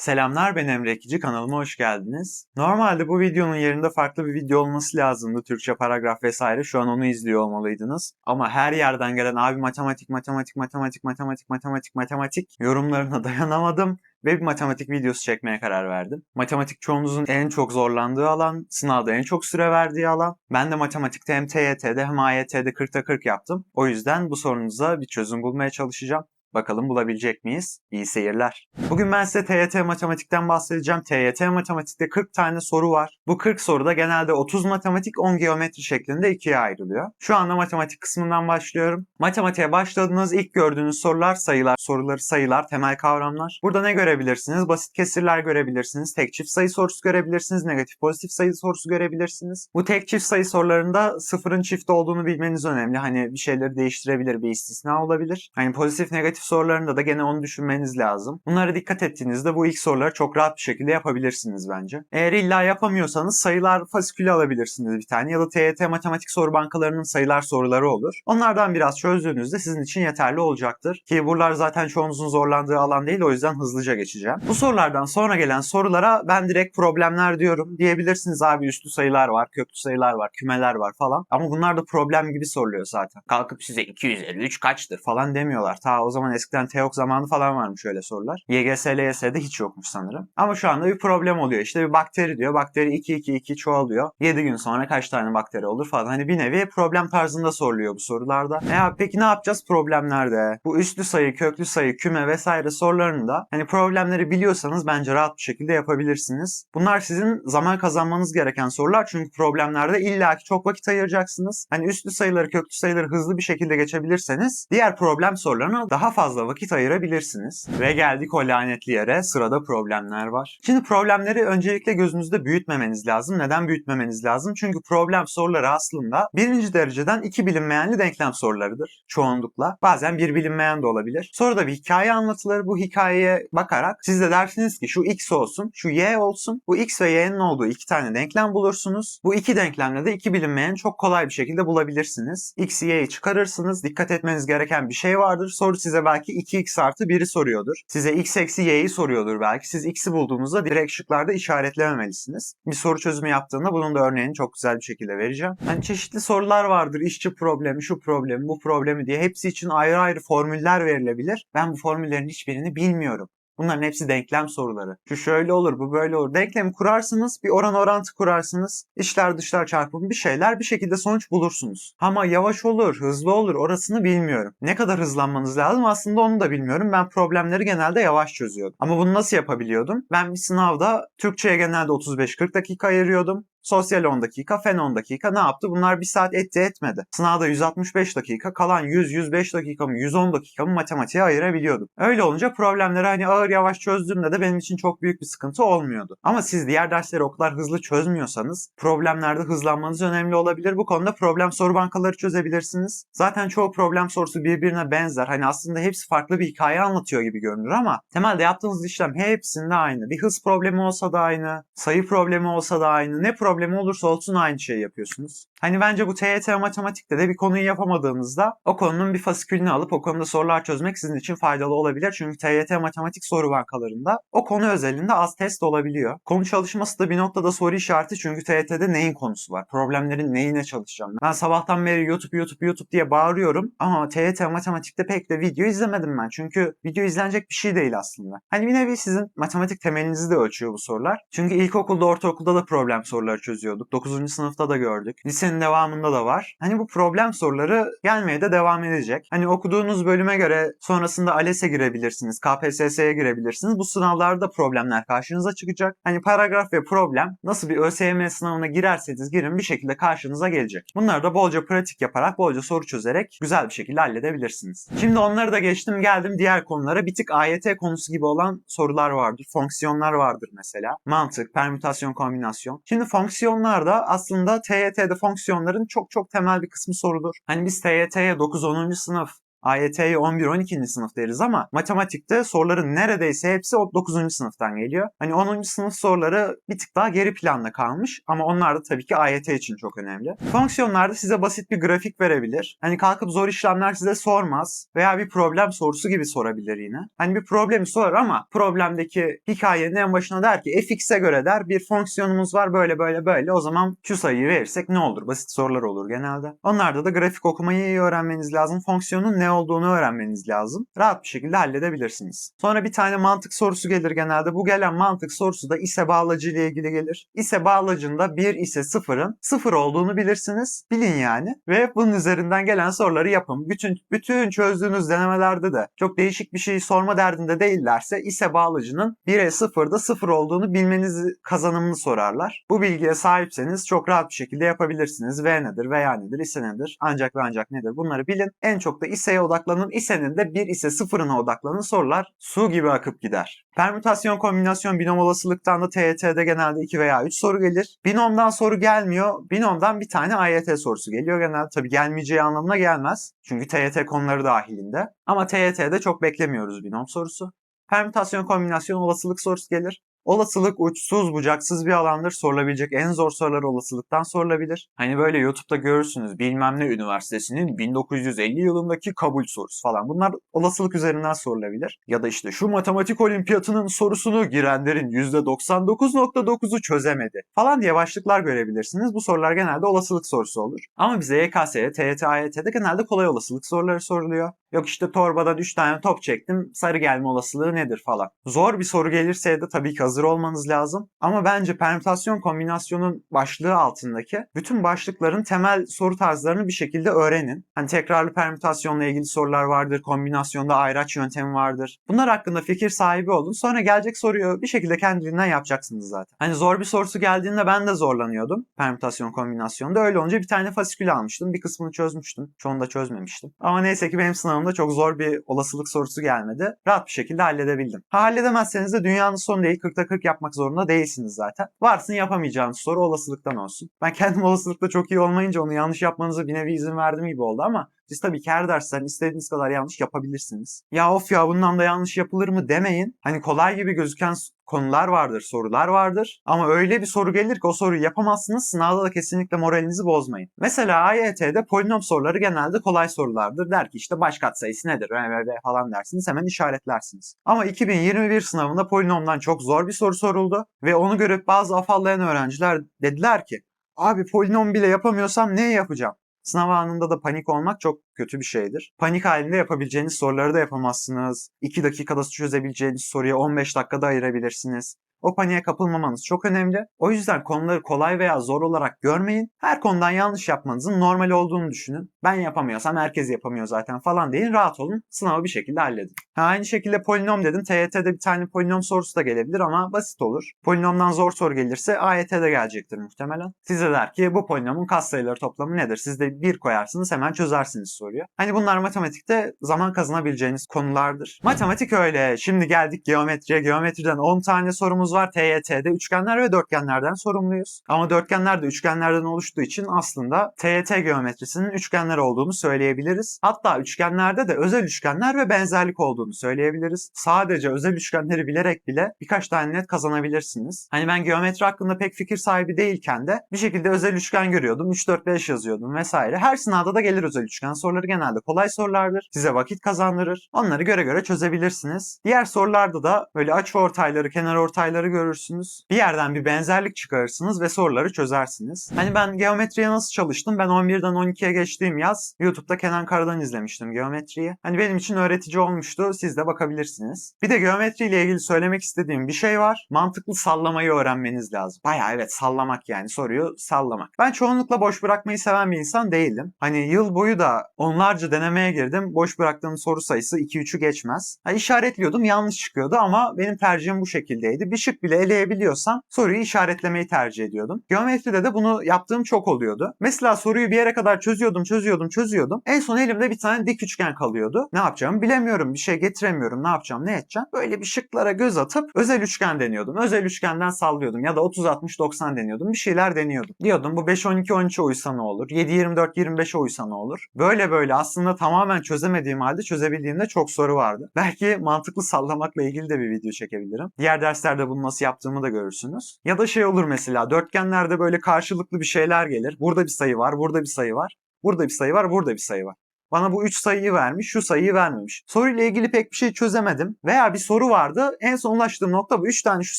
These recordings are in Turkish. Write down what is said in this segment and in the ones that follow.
Selamlar ben Emre Ekici kanalıma hoş geldiniz. Normalde bu videonun yerinde farklı bir video olması lazımdı. Türkçe paragraf vesaire şu an onu izliyor olmalıydınız. Ama her yerden gelen abi matematik matematik matematik matematik matematik matematik yorumlarına dayanamadım ve bir matematik videosu çekmeye karar verdim. Matematik çoğunuzun en çok zorlandığı alan, sınavda en çok süre verdiği alan. Ben de matematikte hem TYT'de hem AYT'de 40'ta 40 yaptım. O yüzden bu sorunuza bir çözüm bulmaya çalışacağım. Bakalım bulabilecek miyiz? İyi seyirler. Bugün ben size TYT matematikten bahsedeceğim. TYT matematikte 40 tane soru var. Bu 40 soruda genelde 30 matematik 10 geometri şeklinde ikiye ayrılıyor. Şu anda matematik kısmından başlıyorum. Matematiğe başladığınız ilk gördüğünüz sorular sayılar. Soruları sayılar, temel kavramlar. Burada ne görebilirsiniz? Basit kesirler görebilirsiniz. Tek çift sayı sorusu görebilirsiniz. Negatif pozitif sayı sorusu görebilirsiniz. Bu tek çift sayı sorularında sıfırın çift olduğunu bilmeniz önemli. Hani bir şeyleri değiştirebilir, bir istisna olabilir. Hani pozitif negatif sorularında da gene onu düşünmeniz lazım. Bunlara dikkat ettiğinizde bu ilk soruları çok rahat bir şekilde yapabilirsiniz bence. Eğer illa yapamıyorsanız sayılar fasikülü alabilirsiniz bir tane ya da TYT matematik soru bankalarının sayılar soruları olur. Onlardan biraz çözdüğünüzde sizin için yeterli olacaktır. Ki buralar zaten çoğunuzun zorlandığı alan değil o yüzden hızlıca geçeceğim. Bu sorulardan sonra gelen sorulara ben direkt problemler diyorum. Diyebilirsiniz abi üstlü sayılar var, köklü sayılar var, kümeler var falan. Ama bunlar da problem gibi soruluyor zaten. Kalkıp size 253 kaçtır falan demiyorlar. Ta o zaman eskiden TEOK zamanı falan varmış öyle sorular. YGS, LYS'de hiç yokmuş sanırım. Ama şu anda bir problem oluyor. İşte bir bakteri diyor. Bakteri 2 2 2 çoğalıyor. 7 gün sonra kaç tane bakteri olur falan. Hani bir nevi problem tarzında soruluyor bu sorularda. E abi peki ne yapacağız problemlerde? Bu üstlü sayı, köklü sayı, küme vesaire sorularında hani problemleri biliyorsanız bence rahat bir şekilde yapabilirsiniz. Bunlar sizin zaman kazanmanız gereken sorular. Çünkü problemlerde illaki çok vakit ayıracaksınız. Hani üstlü sayıları, köklü sayıları hızlı bir şekilde geçebilirseniz diğer problem sorularına daha fazla vakit ayırabilirsiniz. Ve geldik o lanetli yere. Sırada problemler var. Şimdi problemleri öncelikle gözünüzde büyütmemeniz lazım. Neden büyütmemeniz lazım? Çünkü problem soruları aslında birinci dereceden iki bilinmeyenli denklem sorularıdır. Çoğunlukla. Bazen bir bilinmeyen de olabilir. Sonra da bir hikaye anlatılır. Bu hikayeye bakarak siz de dersiniz ki şu x olsun, şu y olsun. Bu x ve y'nin olduğu iki tane denklem bulursunuz. Bu iki denklemle de iki bilinmeyen çok kolay bir şekilde bulabilirsiniz. x, y'yi çıkarırsınız. Dikkat etmeniz gereken bir şey vardır. Soru size belki 2x artı 1'i soruyordur. Size x eksi y'yi soruyordur belki. Siz x'i bulduğunuzda direkt şıklarda işaretlememelisiniz. Bir soru çözümü yaptığında bunun da örneğini çok güzel bir şekilde vereceğim. Hani çeşitli sorular vardır. İşçi problemi, şu problemi, bu problemi diye. Hepsi için ayrı ayrı formüller verilebilir. Ben bu formüllerin hiçbirini bilmiyorum. Bunların hepsi denklem soruları. Şu şöyle olur, bu böyle olur. Denklemi kurarsınız, bir oran orantı kurarsınız. İçler dışlar çarpımı bir şeyler bir şekilde sonuç bulursunuz. Ama yavaş olur, hızlı olur orasını bilmiyorum. Ne kadar hızlanmanız lazım aslında onu da bilmiyorum. Ben problemleri genelde yavaş çözüyordum. Ama bunu nasıl yapabiliyordum? Ben bir sınavda Türkçe'ye genelde 35-40 dakika ayırıyordum. Sosyal 10 dakika, fen 10 dakika ne yaptı? Bunlar bir saat etti etmedi. Sınavda 165 dakika, kalan 100-105 dakikamı, 110 dakikamı matematiğe ayırabiliyordum. Öyle olunca problemleri hani ağır yavaş çözdüğümde de benim için çok büyük bir sıkıntı olmuyordu. Ama siz diğer dersleri o kadar hızlı çözmüyorsanız problemlerde hızlanmanız önemli olabilir. Bu konuda problem soru bankaları çözebilirsiniz. Zaten çoğu problem sorusu birbirine benzer. Hani aslında hepsi farklı bir hikaye anlatıyor gibi görünür ama temelde yaptığınız işlem hepsinde aynı. Bir hız problemi olsa da aynı, sayı problemi olsa da aynı. Ne problemi olursa olsun aynı şeyi yapıyorsunuz. Hani bence bu TYT matematikte de bir konuyu yapamadığınızda o konunun bir fasikülünü alıp o konuda sorular çözmek sizin için faydalı olabilir. Çünkü TYT matematik soru bankalarında o konu özelinde az test olabiliyor. Konu çalışması da bir noktada soru işareti çünkü TYT'de neyin konusu var? Problemlerin neyine çalışacağım? Ben sabahtan beri YouTube YouTube YouTube diye bağırıyorum ama TYT matematikte pek de video izlemedim ben. Çünkü video izlenecek bir şey değil aslında. Hani bir nevi sizin matematik temelinizi de ölçüyor bu sorular. Çünkü ilkokulda, ortaokulda da problem soruları çözüyorduk. 9. sınıfta da gördük. Lisenin devamında da var. Hani bu problem soruları gelmeye de devam edecek. Hani okuduğunuz bölüme göre sonrasında ALES'e girebilirsiniz, KPSS'ye girebilirsiniz. Bu sınavlarda problemler karşınıza çıkacak. Hani paragraf ve problem nasıl bir ÖSYM sınavına girerseniz girin bir şekilde karşınıza gelecek. Bunları da bolca pratik yaparak, bolca soru çözerek güzel bir şekilde halledebilirsiniz. Şimdi onları da geçtim geldim diğer konulara. Bir tık AYT konusu gibi olan sorular vardır. Fonksiyonlar vardır mesela. Mantık, permütasyon, kombinasyon. Şimdi fonksiyonlar da aslında TYT'de fonksiyonların çok çok temel bir kısmı sorulur. Hani biz TYT'ye 9-10. sınıf AYT'yi 11-12. sınıf deriz ama matematikte soruların neredeyse hepsi o 9. sınıftan geliyor. Hani 10. sınıf soruları bir tık daha geri planda kalmış ama onlar da tabii ki AYT için çok önemli. Fonksiyonlarda size basit bir grafik verebilir. Hani kalkıp zor işlemler size sormaz veya bir problem sorusu gibi sorabilir yine. Hani bir problemi sorar ama problemdeki hikayenin en başına der ki fx'e göre der bir fonksiyonumuz var böyle böyle böyle o zaman şu sayıyı verirsek ne olur? Basit sorular olur genelde. Onlarda da grafik okumayı iyi öğrenmeniz lazım. Fonksiyonun ne olduğunu öğrenmeniz lazım. Rahat bir şekilde halledebilirsiniz. Sonra bir tane mantık sorusu gelir genelde. Bu gelen mantık sorusu da ise bağlacı ile ilgili gelir. İse bağlacında 1 ise 0'ın 0 olduğunu bilirsiniz. Bilin yani. Ve bunun üzerinden gelen soruları yapın. Bütün bütün çözdüğünüz denemelerde de çok değişik bir şey sorma derdinde değillerse ise bağlacının 1'e 0'da 0 olduğunu bilmeniz kazanımını sorarlar. Bu bilgiye sahipseniz çok rahat bir şekilde yapabilirsiniz. V nedir, veya nedir, ise nedir, ancak ve ancak nedir bunları bilin. En çok da iseye odaklanın. İsenin de 1 ise 0'ına odaklanın sorular su gibi akıp gider. Permütasyon, kombinasyon, binom olasılıktan da TYT'de genelde 2 veya 3 soru gelir. Binomdan soru gelmiyor. Binomdan bir tane AYT sorusu geliyor. Genelde tabii gelmeyeceği anlamına gelmez. Çünkü TYT konuları dahilinde. Ama TYT'de çok beklemiyoruz binom sorusu. Permütasyon, kombinasyon, olasılık sorusu gelir. Olasılık uçsuz bucaksız bir alandır. Sorulabilecek en zor sorular olasılıktan sorulabilir. Hani böyle YouTube'da görürsünüz bilmem ne üniversitesinin 1950 yılındaki kabul sorusu falan. Bunlar olasılık üzerinden sorulabilir. Ya da işte şu matematik olimpiyatının sorusunu girenlerin %99.9'u çözemedi falan diye başlıklar görebilirsiniz. Bu sorular genelde olasılık sorusu olur. Ama bize YKS'ye, TYT, AYT'de genelde kolay olasılık soruları soruluyor. Yok işte torbadan 3 tane top çektim sarı gelme olasılığı nedir falan. Zor bir soru gelirse de tabii ki hazır olmanız lazım. Ama bence permütasyon kombinasyonun başlığı altındaki bütün başlıkların temel soru tarzlarını bir şekilde öğrenin. Hani tekrarlı permütasyonla ilgili sorular vardır, kombinasyonda ayraç yöntemi vardır. Bunlar hakkında fikir sahibi olun. Sonra gelecek soruyu bir şekilde kendiliğinden yapacaksınız zaten. Hani zor bir sorusu geldiğinde ben de zorlanıyordum permütasyon kombinasyonda. Öyle olunca bir tane fasikül almıştım. Bir kısmını çözmüştüm. Çoğunu da çözmemiştim. Ama neyse ki benim sınavımda çok zor bir olasılık sorusu gelmedi. Rahat bir şekilde halledebildim. Ha, halledemezseniz de dünyanın sonu değil. 40'ta 40 yapmak zorunda değilsiniz zaten. Varsın yapamayacağınız soru olasılıktan olsun. Ben kendim olasılıkta çok iyi olmayınca onu yanlış yapmanıza bir nevi izin verdim gibi oldu ama siz tabii ki her dersten istediğiniz kadar yanlış yapabilirsiniz. Ya of ya bundan da yanlış yapılır mı demeyin. Hani kolay gibi gözüken konular vardır, sorular vardır. Ama öyle bir soru gelir ki o soruyu yapamazsınız. Sınavda da kesinlikle moralinizi bozmayın. Mesela AYT'de polinom soruları genelde kolay sorulardır. Der ki işte baş katsayısı nedir ve falan dersiniz hemen işaretlersiniz. Ama 2021 sınavında polinomdan çok zor bir soru soruldu ve onu görüp bazı afallayan öğrenciler dediler ki abi polinom bile yapamıyorsam ne yapacağım? Sınav anında da panik olmak çok kötü bir şeydir. Panik halinde yapabileceğiniz soruları da yapamazsınız. 2 dakikada çözebileceğiniz soruya 15 dakikada ayırabilirsiniz. O paniğe kapılmamanız çok önemli. O yüzden konuları kolay veya zor olarak görmeyin. Her konudan yanlış yapmanızın normal olduğunu düşünün. Ben yapamıyorsam herkes yapamıyor zaten falan deyin. Rahat olun. Sınavı bir şekilde halledin. Ha, aynı şekilde polinom dedim. TYT'de bir tane polinom sorusu da gelebilir ama basit olur. Polinomdan zor soru gelirse AYT'de gelecektir muhtemelen. Size der ki bu polinomun katsayıları toplamı nedir? Siz de bir koyarsınız hemen çözersiniz soruyu. Hani bunlar matematikte zaman kazanabileceğiniz konulardır. Matematik öyle. Şimdi geldik geometriye. Geometriden 10 tane sorumuz sorumuz var. TYT'de üçgenler ve dörtgenlerden sorumluyuz. Ama dörtgenler de üçgenlerden oluştuğu için aslında TYT geometrisinin üçgenler olduğunu söyleyebiliriz. Hatta üçgenlerde de özel üçgenler ve benzerlik olduğunu söyleyebiliriz. Sadece özel üçgenleri bilerek bile birkaç tane net kazanabilirsiniz. Hani ben geometri hakkında pek fikir sahibi değilken de bir şekilde özel üçgen görüyordum. 3, 4, 5 yazıyordum vesaire. Her sınavda da gelir özel üçgen soruları genelde kolay sorulardır. Size vakit kazandırır. Onları göre göre çözebilirsiniz. Diğer sorularda da böyle açı ortayları, kenar ortayları olayları görürsünüz. Bir yerden bir benzerlik çıkarırsınız ve soruları çözersiniz. Hani ben geometriye nasıl çalıştım? Ben 11'den 12'ye geçtiğim yaz YouTube'da Kenan Karadan izlemiştim geometriyi. Hani benim için öğretici olmuştu. Siz de bakabilirsiniz. Bir de geometri ile ilgili söylemek istediğim bir şey var. Mantıklı sallamayı öğrenmeniz lazım. Baya evet sallamak yani soruyu sallamak. Ben çoğunlukla boş bırakmayı seven bir insan değildim. Hani yıl boyu da onlarca denemeye girdim. Boş bıraktığım soru sayısı 2-3'ü geçmez. Ha, işaretliyordum yanlış çıkıyordu ama benim tercihim bu şekildeydi. Bir şık bile eleyebiliyorsam soruyu işaretlemeyi tercih ediyordum. Geometride de bunu yaptığım çok oluyordu. Mesela soruyu bir yere kadar çözüyordum, çözüyordum, çözüyordum. En son elimde bir tane dik üçgen kalıyordu. Ne yapacağımı bilemiyorum. Bir şey getiremiyorum. Ne yapacağım, ne edeceğim? Böyle bir şıklara göz atıp özel üçgen deniyordum. Özel üçgenden sallıyordum ya da 30-60-90 deniyordum. Bir şeyler deniyordum. Diyordum bu 5-12-13'e uysa ne olur? 7-24-25'e uysa ne olur? Böyle böyle aslında tamamen çözemediğim halde çözebildiğimde çok soru vardı. Belki mantıklı sallamakla ilgili de bir video çekebilirim. Diğer derslerde bunu nasıl yaptığımı da görürsünüz. Ya da şey olur mesela dörtgenlerde böyle karşılıklı bir şeyler gelir. Burada bir sayı var, burada bir sayı var. Burada bir sayı var, burada bir sayı var. Bana bu 3 sayıyı vermiş, şu sayıyı vermemiş. Soruyla ilgili pek bir şey çözemedim. Veya bir soru vardı. En son ulaştığım nokta bu. 3 tane şu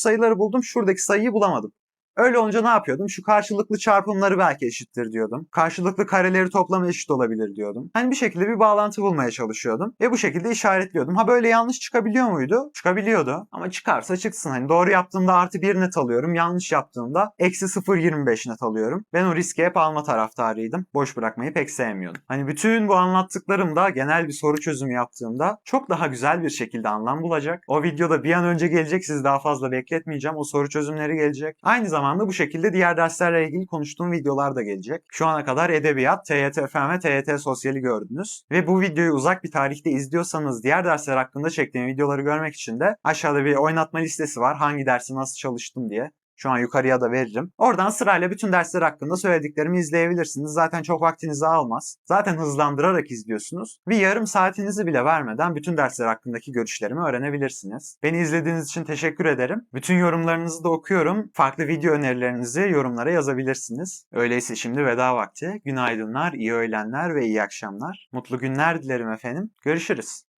sayıları buldum. Şuradaki sayıyı bulamadım. Öyle olunca ne yapıyordum? Şu karşılıklı çarpımları belki eşittir diyordum. Karşılıklı kareleri toplamı eşit olabilir diyordum. Hani bir şekilde bir bağlantı bulmaya çalışıyordum. Ve bu şekilde işaretliyordum. Ha böyle yanlış çıkabiliyor muydu? Çıkabiliyordu. Ama çıkarsa çıksın. Hani doğru yaptığımda artı 1 net alıyorum. Yanlış yaptığımda eksi 0.25 net alıyorum. Ben o riski hep alma taraftarıydım. Boş bırakmayı pek sevmiyordum. Hani bütün bu anlattıklarımda genel bir soru çözümü yaptığımda çok daha güzel bir şekilde anlam bulacak. O videoda bir an önce gelecek. Sizi daha fazla bekletmeyeceğim. O soru çözümleri gelecek. Aynı zamanda bu şekilde diğer derslerle ilgili konuştuğum videolar da gelecek. Şu ana kadar edebiyat, TYT Fen ve TYT Sosyali gördünüz. Ve bu videoyu uzak bir tarihte izliyorsanız diğer dersler hakkında çektiğim videoları görmek için de aşağıda bir oynatma listesi var. Hangi dersi nasıl çalıştım diye. Şu an yukarıya da veririm. Oradan sırayla bütün dersler hakkında söylediklerimi izleyebilirsiniz. Zaten çok vaktinizi almaz. Zaten hızlandırarak izliyorsunuz. Ve yarım saatinizi bile vermeden bütün dersler hakkındaki görüşlerimi öğrenebilirsiniz. Beni izlediğiniz için teşekkür ederim. Bütün yorumlarınızı da okuyorum. Farklı video önerilerinizi yorumlara yazabilirsiniz. Öyleyse şimdi veda vakti. Günaydınlar, iyi öğlenler ve iyi akşamlar. Mutlu günler dilerim efendim. Görüşürüz.